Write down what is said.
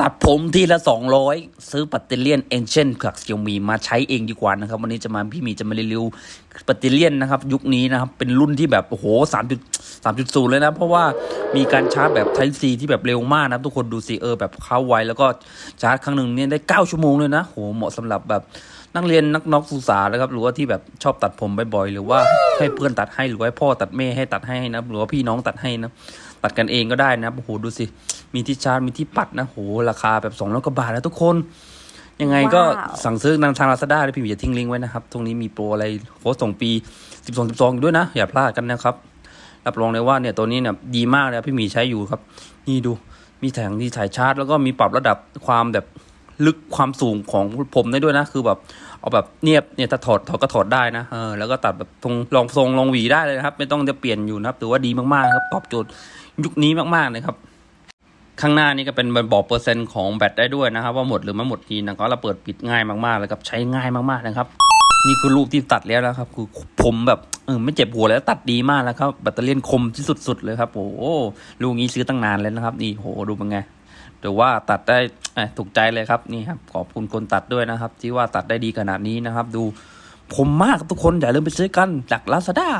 ตัดผมทีละ 200 ซื้อปัตเตเลียนเอนเชนจากเซียวมีมาใช้เองดีกว่านะครับ วันนี้จะมาพี่มีจะมารีวิวปัตเตเลียนนะครับ ยุคนี้นะครับ เป็นรุ่นที่แบบ โอ้โห3จุด3.0เลยนะ เพราะว่ามีการชาร์จแบบ Type C ที่แบบเร็วมากนะทุกคนดูสิเออแบบเข้าไว แล้วก็ชาร์จครั้งหนึ่งเนี่ยได้ 9 ชั่วโมงเลยนะโหเหมาะสำหรับแบบนักเรียนนักนอกศึกษานะครับหรือว่าที่แบบชอบตัดผมบ่อยๆหรือว่าให้เพื่อนตัดให้หรือว่าพ่อตัดแม่ให้ตัดให้นะหรือว่าพี่น้องตัดให้นะตัดกันเองก็ได้นะโอ้โหดูสิ มีที่ชาร์จมีที่ปัดนะโหราคาแบบสองร้อยกว่าบาทนะทุกคน ยังไงก็ว้าวสั่งซื้อทางทางลาซาด้าพี่หมีจะทิ้งลิงก์ไว้นะครับ ตรงนี้มีโปรอะไรโค้ดส่งปีสิบสองสิบสองด้วยนะ อย่าพลาดกันนะครับ รับรองเลยว่าเนี่ยตัวนี้เนี่ยดีมากเลยพี่หมีใช้อยู่ครับ นี่ดูมีแถงที่ถ่ายชาร์จ แล้วก็มีปรับระดับความแบบลึกความสูงของผมได้ด้วยนะ คือแบบเอาแบบเนียบเนี่ยถ้าถอดถอดก็ถอดได้นะเออแล้วก็ตัดแบบตรงลองทรงลองหวีได้เลยนะครับ ไม่ต้องจะเปลี่ยนอยู่นะครับถือว่าดีมากๆครับตอบโจทย์ยุคนี้มากๆเลยครับ ข้างหน้านี่ก็เป็นบอกเปอร์เซ็นต์ของแบตได้ด้วยนะครับ ว่าหมดหรือไม่หมดทีนะครับเราเปิดปิดง่ายมากๆเลยครับใช้ง่ายมากๆนะครับ นี่คือรูปที่ตัดแล้วนะครับ คือผมแบบเออไม่เจ็บหัวแล้วตัดดีมากแล้วครับแบตเตอรี่คมที่สุดๆเลยครับโอ้โหลูกนี้ซื้อตั้งนานแล้วนะครับนี่โหดูเป็นไงแต่ว่าตัดได้ถูกใจเลยครับนี่ครับขอบคุณคนตัดด้วยนะครับ ที่ว่าตัดได้ดีขนาดนี้นะครับ ดูผมมากทุกคนอย่าลืมไปซื้อกันจากลาซาด้า